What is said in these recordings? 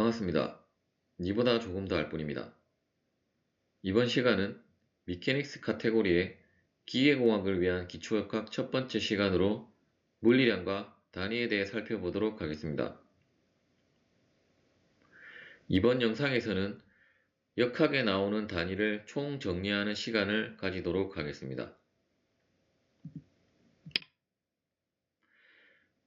반갑습니다. 니보다 조금 더 알 뿐입니다. 이번 시간은 미케닉스 카테고리의 기계공학을 위한 기초역학 첫 번째 시간으로 물리량과 단위에 대해 살펴보도록 하겠습니다. 이번 영상에서는 역학에 나오는 단위를 총 정리하는 시간을 가지도록 하겠습니다.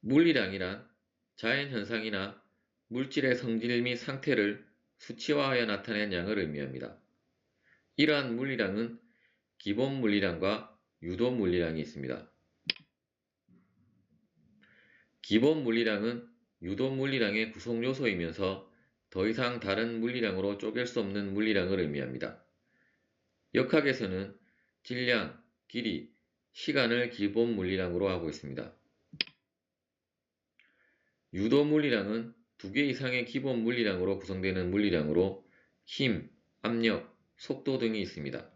물리량이란 자연현상이나 물질의 성질 및 상태를 수치화하여 나타낸 양을 의미합니다. 이러한 물리량은 기본 물리량과 유도 물리량이 있습니다. 기본 물리량은 유도 물리량의 구성 요소이면서 더 이상 다른 물리량으로 쪼갤 수 없는 물리량을 의미합니다. 역학에서는 질량, 길이, 시간을 기본 물리량으로 하고 있습니다. 유도 물리량은 두 개 이상의 기본 물리량으로 구성되는 물리량으로 힘, 압력, 속도 등이 있습니다.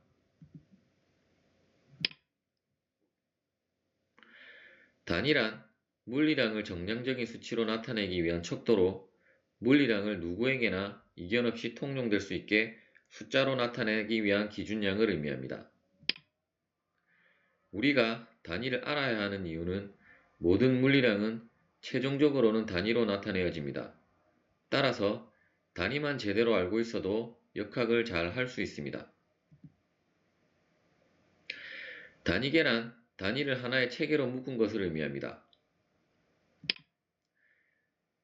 단위란 물리량을 정량적인 수치로 나타내기 위한 척도로 물리량을 누구에게나 이견 없이 통용될 수 있게 숫자로 나타내기 위한 기준량을 의미합니다. 우리가 단위를 알아야 하는 이유는 모든 물리량은 최종적으로는 단위로 나타내어집니다. 따라서 단위만 제대로 알고 있어도 역학을 잘 할 수 있습니다. 단위계란 단위를 하나의 체계로 묶은 것을 의미합니다.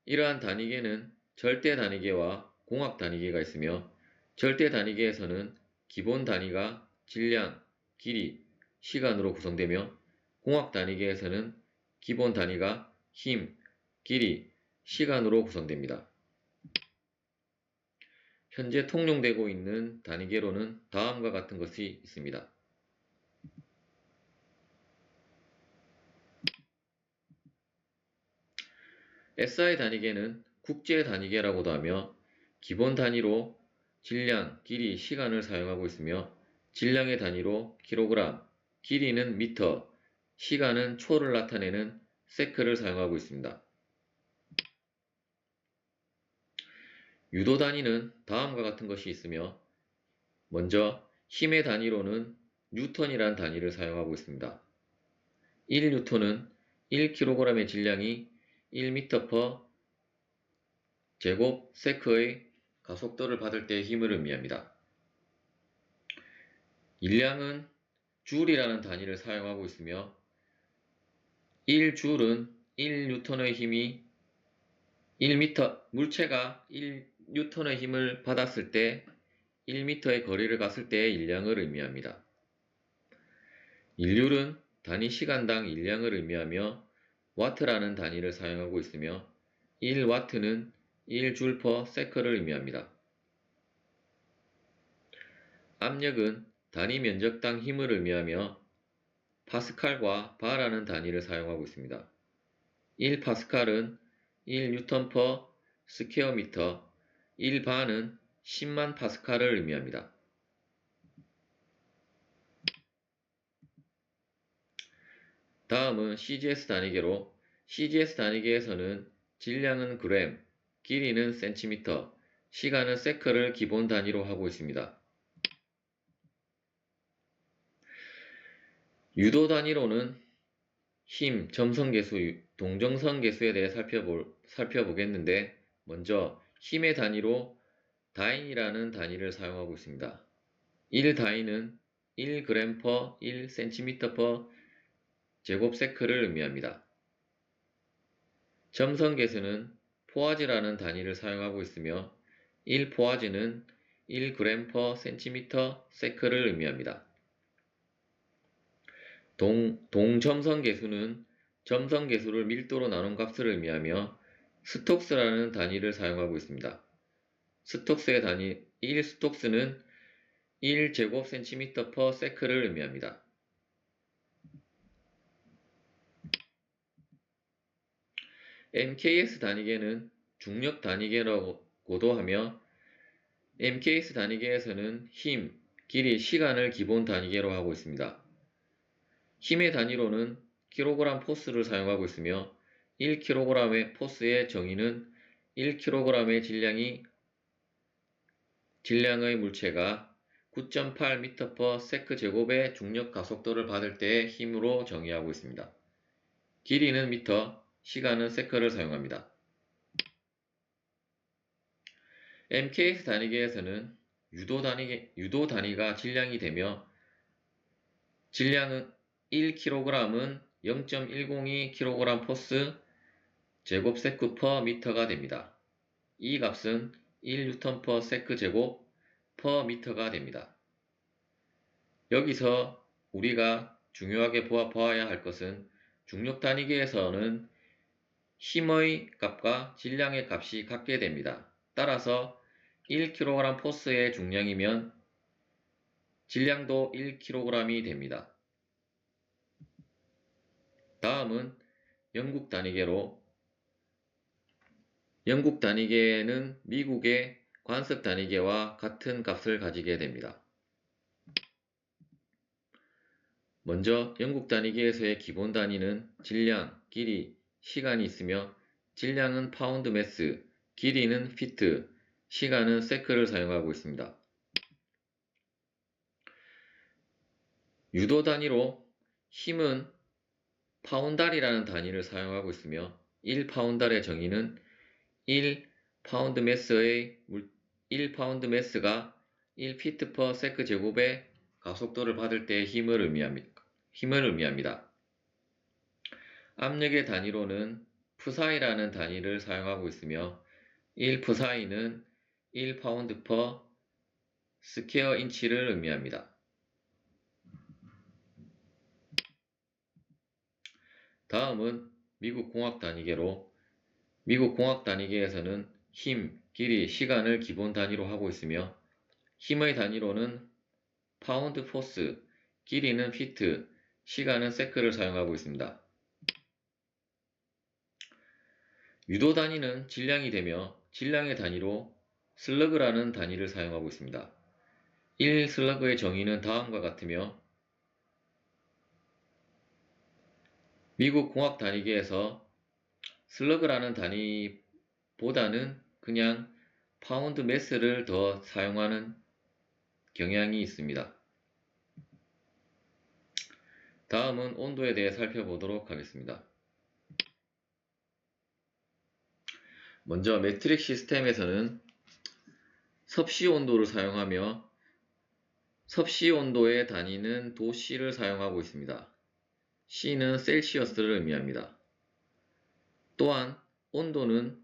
이러한 단위계는 절대 단위계와 공학 단위계가 있으며 절대 단위계에서는 기본 단위가 질량, 길이, 시간으로 구성되며 공학 단위계에서는 기본 단위가 힘, 길이, 시간으로 구성됩니다. 현재 통용되고 있는 단위계로는 다음과 같은 것이 있습니다. SI 단위계는 국제 단위계라고도 하며 기본 단위로 질량, 길이, 시간을 사용하고 있으며 질량의 단위로 킬로그램, 길이는 미터, 시간은 초를 나타내는 세크를 사용하고 있습니다. 유도 단위는 다음과 같은 것이 있으며 먼저 힘의 단위로는 뉴턴이란 단위를 사용하고 있습니다. 1뉴턴은 1kg의 질량이 1m 제곱 세크의 가속도를 받을 때의 힘을 의미합니다. 일량은 줄이라는 단위를 사용하고 있으며 1줄은 1뉴턴의 힘이 1m, 물체가 1뉴턴의 힘을 받았을 때 1m의 거리를 갔을 때의 일량을 의미합니다. 일률은 단위 시간당 일량을 의미하며 와트라는 단위를 사용하고 있으며 1와트는 1줄 per 세크를 의미합니다. 압력은 단위 면적당 힘을 의미하며 파스칼과 바라는 단위를 사용하고 있습니다. 1 파스칼은 1 뉴턴 per 스퀘어 미터, 1 바는 10만 파스칼을 의미합니다. 다음은 CGS 단위계로 CGS 단위계에서는 질량은 그램, 길이는 센티미터, 시간은 세크를 기본 단위로 하고 있습니다. 유도 단위로는 힘, 점성계수, 동정성계수에 대해 살펴볼, 살펴보겠는데 먼저 힘의 단위로 다인이라는 단위를 사용하고 있습니다. 1다인은 1g per 1cm per 제곱세크를 의미합니다. 점성계수는 포화지라는 단위를 사용하고 있으며 1포화지는 1g per cm 세크를 의미합니다. 동, 동점성계수는 점성계수를 밀도로 나눈 값을 의미하며 스톡스라는 단위를 사용하고 있습니다. 스톡스의 단위 1 스톡스는 1 제곱cm per 세크를 의미합니다. MKS 단위계는 중력 단위계라고도 하며 MKS 단위계에서는 힘, 길이, 시간을 기본 단위계로 하고 있습니다. 힘의 단위로는 kg 포스를 사용하고 있으며 1kg의 포스의 정의는 1kg의 질량이 질량의 물체가 9.8m/s 제곱의 중력 가속도를 받을 때의 힘으로 정의하고 있습니다. 길이는 미터, 시간은 세컨을 사용합니다. MKS 단위계에서는 유도 단위, 유도 단위가 질량이 되며 질량은 1kg은 0.102kg 포스 제곱 세크 퍼 미터가 됩니다. 이 값은 1N per 세크 제곱 per 미터가 됩니다. 여기서 우리가 중요하게 보아, 보아야 할 것은 중력 단위계에서는 힘의 값과 질량의 값이 같게 됩니다. 따라서 1kg 포스의 중량이면 질량도 1kg이 됩니다. 다음은 영국 단위계로 영국 단위계는 미국의 관습 단위계와 같은 값을 가지게 됩니다. 먼저 영국 단위계에서의 기본 단위는 질량, 길이, 시간이 있으며 질량은 파운드 매스, 길이는 피트, 시간은 세크를 사용하고 있습니다. 유도 단위로 힘은 파운달이라는 단위를 사용하고 있으며 1파운달의 정의는 1파운드 매스의 1파운드 매스가 1피트 퍼 세크 제곱의 가속도를 받을 때의 힘을 의미합니다. 힘을 의미합니다. 압력의 단위로는 푸사이라는 단위를 사용하고 있으며 1푸사이는 1파운드 퍼 스퀘어 인치를 의미합니다. 다음은 미국 공학 단위계로 미국 공학 단위계에서는 힘, 길이, 시간을 기본 단위로 하고 있으며 힘의 단위로는 파운드 포스, 길이는 피트, 시간은 세크를 사용하고 있습니다. 유도 단위는 질량이 되며 질량의 단위로 슬러그라는 단위를 사용하고 있습니다. 1 슬러그의 정의는 다음과 같으며 미국 공학 단위계에서 슬러그라는 단위보다는 그냥 파운드 매스를 더 사용하는 경향이 있습니다. 다음은 온도에 대해 살펴보도록 하겠습니다. 먼저 매트릭 시스템에서는 섭씨 온도를 사용하며 섭씨 온도의 단위는 도씨를 사용하고 있습니다. C는 셀시어스를 의미합니다. 또한 온도는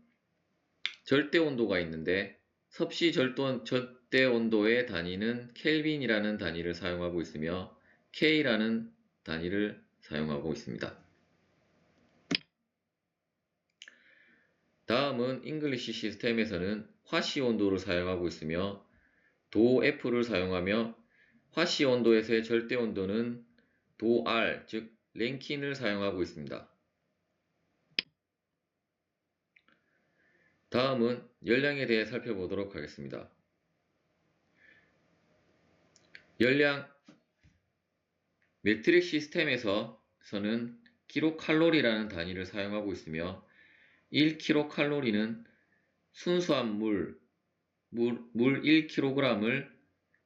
절대 온도가 있는데 섭씨 절대 온도의 단위는 켈빈이라는 단위를 사용하고 있으며 K라는 단위를 사용하고 있습니다. 다음은 잉글리시 시스템에서는 화씨 온도를 사용하고 있으며 도 F를 사용하며 화씨 온도에서의 절대 온도는 도 R, 즉 랭킨을 사용하고 있습니다. 다음은 열량에 대해 살펴보도록 하겠습니다. 열량 매트릭 시스템에서는 킬로칼로리라는 단위를 사용하고 있으며 1킬로칼로리는 순수한 물, 물, 물 1kg을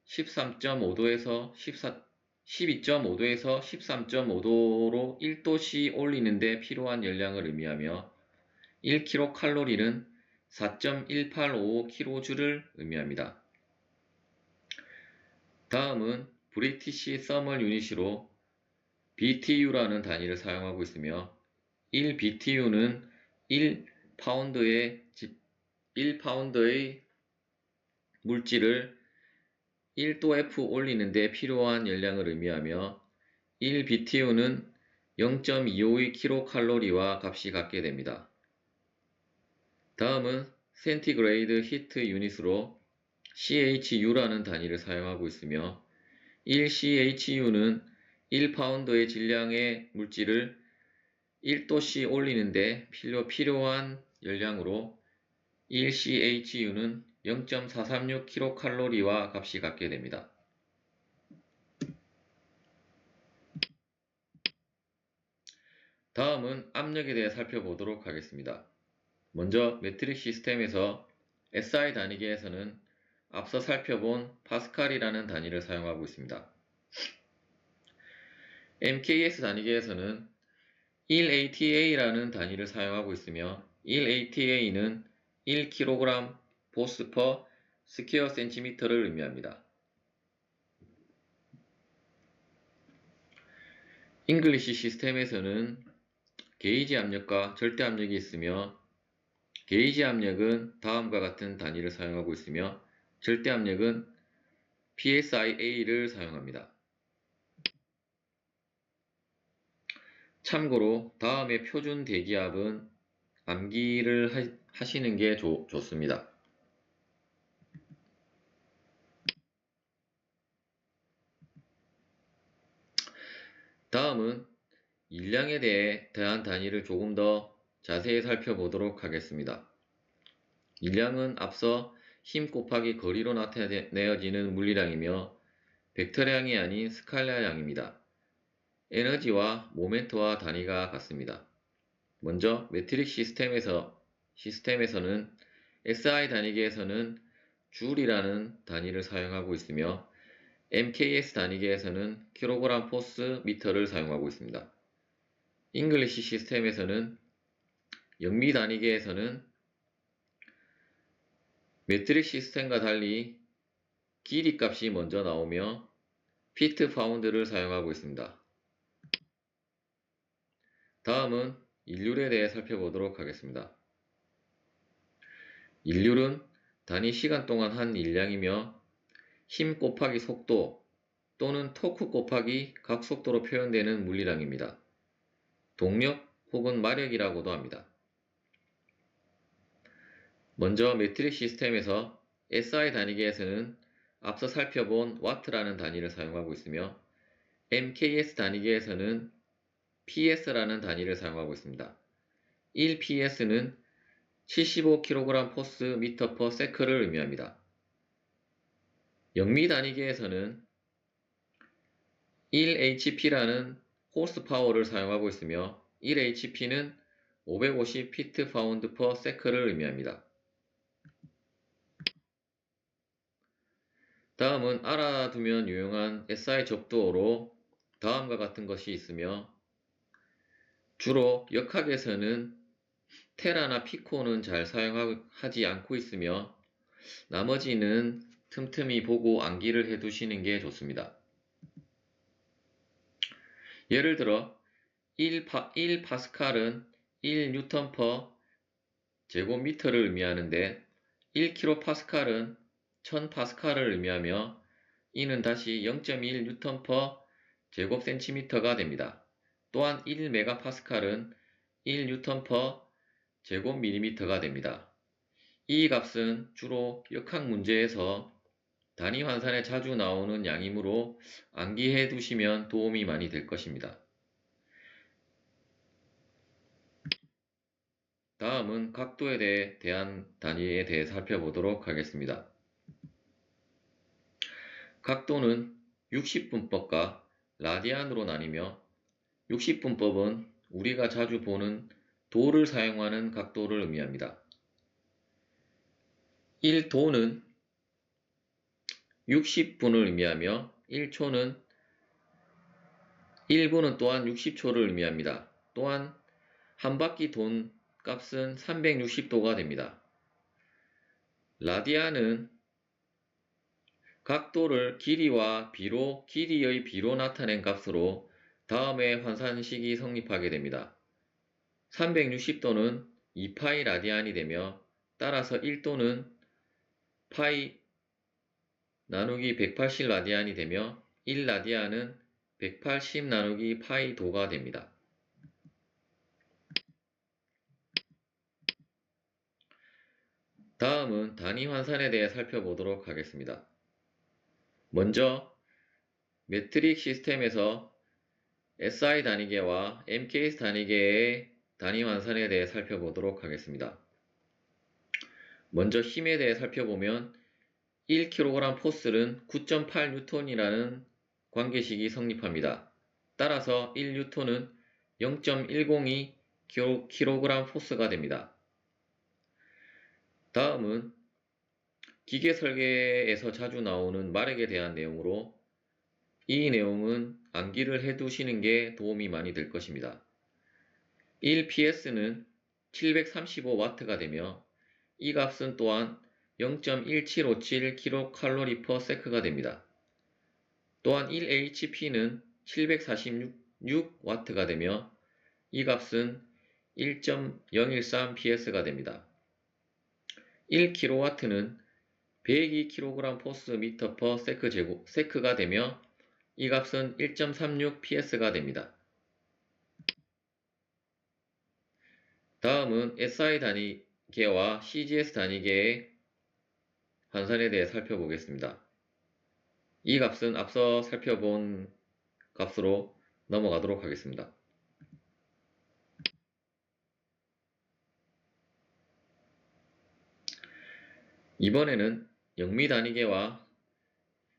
13.5도에서 14, 12.5도에서 13.5도로 1도씨 올리는데 필요한 열량을 의미하며 1kcal는 4.1855kJ를 의미합니다. 다음은 브리티시 서멀 유닛으로 BTU라는 단위를 사용하고 있으며 1BTU는 1파운드의 1파운드의 물질을 1도 F 올리는데 필요한 열량을 의미하며 1BTU는 0.252kcal와 값이 같게 됩니다. 다음은 센티그레이드 히트 유닛으로 CHU라는 단위를 사용하고 있으며 1CHU는 1파운드의 질량의 물질을 1도씨 올리는데 필요, 필요한 열량으로 1CHU는 0.436kcal와 값이 같게 됩니다. 다음은 압력에 대해 살펴보도록 하겠습니다. 먼저 매트릭 시스템에서 SI 단위계에서는 앞서 살펴본 파스칼이라는 단위를 사용하고 있습니다. MKS 단위계에서는 1ATA라는 단위를 사용하고 있으며 1ATA는 1kg 포스 퍼 스퀘어 센티미터를 의미합니다. 잉글리시 시스템에서는 게이지 압력과 절대 압력이 있으며 게이지 압력은 다음과 같은 단위를 사용하고 있으며 절대 압력은 PSIA를 사용합니다. 참고로 다음의 표준 대기압은 암기를 하 시는 게 좋, 좋습니다. 다음은 일량에 대해 대한 단위를 조금 더 자세히 살펴보도록 하겠습니다. 일량은 앞서 힘 곱하기 거리로 나타내어지는 물리량이며 벡터량이 아닌 스칼라량입니다. 에너지와 모멘트와 단위가 같습니다. 먼저 매트릭 시스템에서 시스템에서는 SI 단위계에서는 줄이라는 단위를 사용하고 있으며 MKS 단위계에서는 킬로그램 포스 미터를 사용하고 있습니다. 잉글리시 시스템에서는 영미 단위계에서는 매트릭 시스템과 달리 길이 값이 먼저 나오며 피트 파운드를 사용하고 있습니다. 다음은 일률에 대해 살펴보도록 하겠습니다. 일률은 단위 시간 동안 한 일량이며 힘 곱하기 속도 또는 토크 곱하기 각속도로 표현되는 물리량입니다. 동력 혹은 마력이라고도 합니다. 먼저 매트릭 시스템에서 SI 단위계에서는 앞서 살펴본 와트라는 단위를 사용하고 있으며 MKS 단위계에서는 PS라는 단위를 사용하고 있습니다. 1PS는 75kg 포스 미터 퍼 세크를 의미합니다. 영미 단위계에서는 1HP라는 호스 파워를 사용하고 있으며 1HP는 550 피트 파운드 퍼 세크를 의미합니다. 다음은 알아두면 유용한 SI 접두어로 다음과 같은 것이 있으며 주로 역학에서는 테라나 피코는 잘 사용하지 않고 있으며 나머지는 틈틈이 보고 암기를 해 두시는 게 좋습니다. 예를 들어 1 파, 1 파스칼은 1 뉴턴 퍼 제곱미터를 의미하는데 1kPa는 1000 파스칼을 의미하며 이는 다시 0.1 뉴턴 퍼 제곱센티미터가 됩니다. 또한 1 메가파스칼은 1 뉴턴 퍼 제곱밀리미터가 됩니다. 이 값은 주로 역학 문제에서 단위 환산에 자주 나오는 양이므로 암기해 두시면 도움이 많이 될 것입니다. 다음은 각도에 대한 단위에 대해 살펴보도록 하겠습니다. 각도는 60분법과 라디안으로 나뉘며 60분법은 우리가 자주 보는 도를 사용하는 각도를 의미합니다. 1도는 60분을 의미하며 1초는 1분은 또한 60초를 의미합니다. 또한 한 바퀴 돈 값은 360도가 됩니다. 라디안은 각도를 길이와 비로 길이의 비로 나타낸 값으로 다음에 환산식이 성립하게 됩니다. 360도는 2파이 라디안이 되며 따라서 1도는 파이 나누기 180 라디안이 되며 1 라디안은 180 나누기 파이 도가 됩니다. 다음은 단위 환산에 대해 살펴보도록 하겠습니다. 먼저 매트릭 시스템에서 SI 단위계와 MKS 단위계의 단위 환산에 대해 살펴보도록 하겠습니다. 먼저 힘에 대해 살펴보면 1kg 포스는 9.8N이라는 관계식이 성립합니다. 따라서 1N은 0.102kg 포스가 됩니다. 다음은 기계 설계에서 자주 나오는 마력에 대한 내용으로 이 내용은 암기를 해 두시는 게 도움이 많이 될 것입니다. 1ps는 735W가 되며 이 값은 또한 0.1757kcal/s가 됩니다. 또한 1hp는 746W가 되며 이 값은 1.013ps가 됩니다. 1kW는 102kg 포스 미터 퍼 세크 제곱 세크가 되며 이 값은 1.36ps가 됩니다. 다음은 SI 단위계와 CGS 단위계의 환산에 대해 살펴보겠습니다. 이 값은 앞서 살펴본 값으로 넘어가도록 하겠습니다. 이번에는 영미 단위계와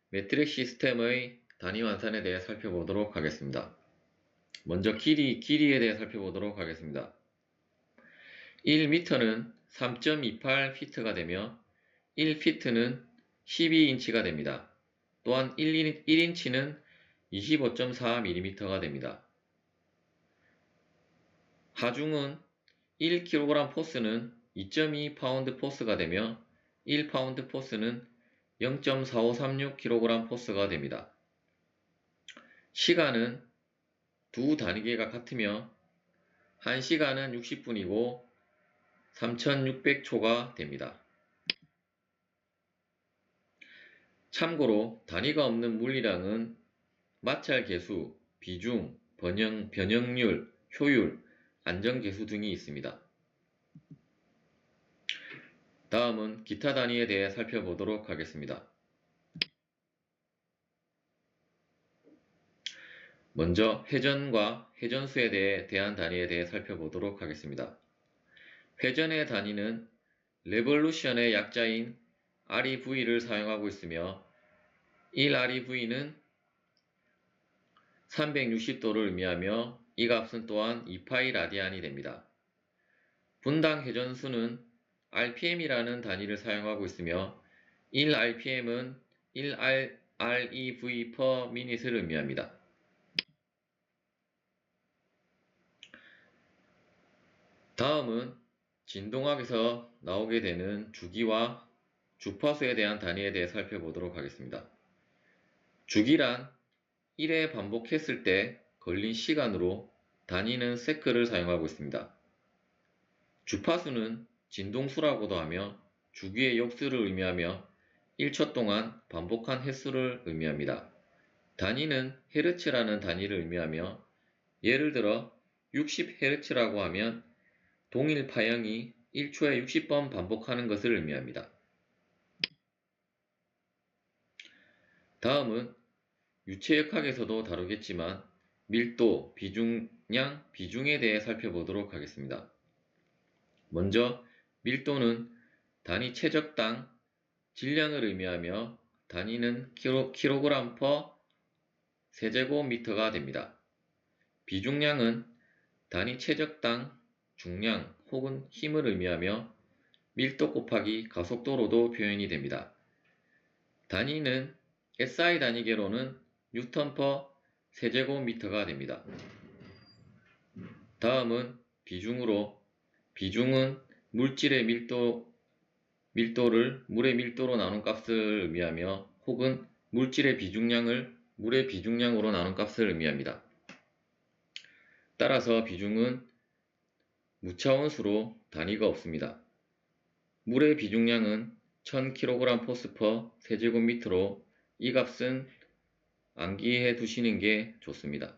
매트릭 시스템의 단위 환산에 대해 살펴보도록 하겠습니다. 먼저 길이, 길이에 대해 살펴보도록 하겠습니다. 1m는 3.28피트가 되며 1피트는 12인치가 됩니다. 또한 1, 1인치는 25.4mm가 됩니다. 하중은 1kg 포스는 2.2파운드 포스가 되며 1파운드 포스는 0.4536kg 포스가 됩니다. 시간은 두 단위계가 같으며 1시간은 60분이고 3600초가 됩니다. 참고로 단위가 없는 물리량은 마찰 계수, 비중, 번영, 변형률, 효율, 안정 계수 등이 있습니다. 다음은 기타 단위에 대해 살펴보도록 하겠습니다. 먼저 회전과 회전수에 대해 대한 단위에 대해 살펴보도록 하겠습니다. 회전의 단위는 레볼루션의 약자인 REV를 사용하고 있으며 1REV는 360도를 의미하며 이 값은 또한 2파이 라디안이 됩니다. 분당 회전수는 RPM이라는 단위를 사용하고 있으며 1RPM은 1REV per minute를 의미합니다. 다음은 진동학에서 나오게 되는 주기와 주파수에 대한 단위에 대해 살펴보도록 하겠습니다. 주기란 1회 반복했을 때 걸린 시간으로 단위는 세크를 사용하고 있습니다. 주파수는 진동수라고도 하며 주기의 역수를 의미하며 1초 동안 반복한 횟수를 의미합니다. 단위는 헤르츠라는 단위를 의미하며 예를 들어 60헤르츠라고 하면 동일 파형이 1초에 60번 반복하는 것을 의미합니다. 다음은 유체역학에서도 다루겠지만 밀도, 비중량, 비중에 대해 살펴보도록 하겠습니다. 먼저 밀도는 단위 최적당 질량을 의미하며 단위는 킬로, 킬로그램 퍼 세제곱미터가 됩니다. 비중량은 단위 최적당 중량 혹은 힘을 의미하며 밀도 곱하기 가속도로도 표현이 됩니다. 단위는 SI 단위계로는 뉴턴 퍼 세제곱미터가 됩니다. 다음은 비중으로 비중은 물질의 밀도, 밀도를 물의 밀도로 나눈 값을 의미하며 혹은 물질의 비중량을 물의 비중량으로 나눈 값을 의미합니다. 따라서 비중은 무차원수로 단위가 없습니다. 물의 비중량은 1000kg 포스 퍼 세제곱미터로 이 값은 암기해 두시는 게 좋습니다.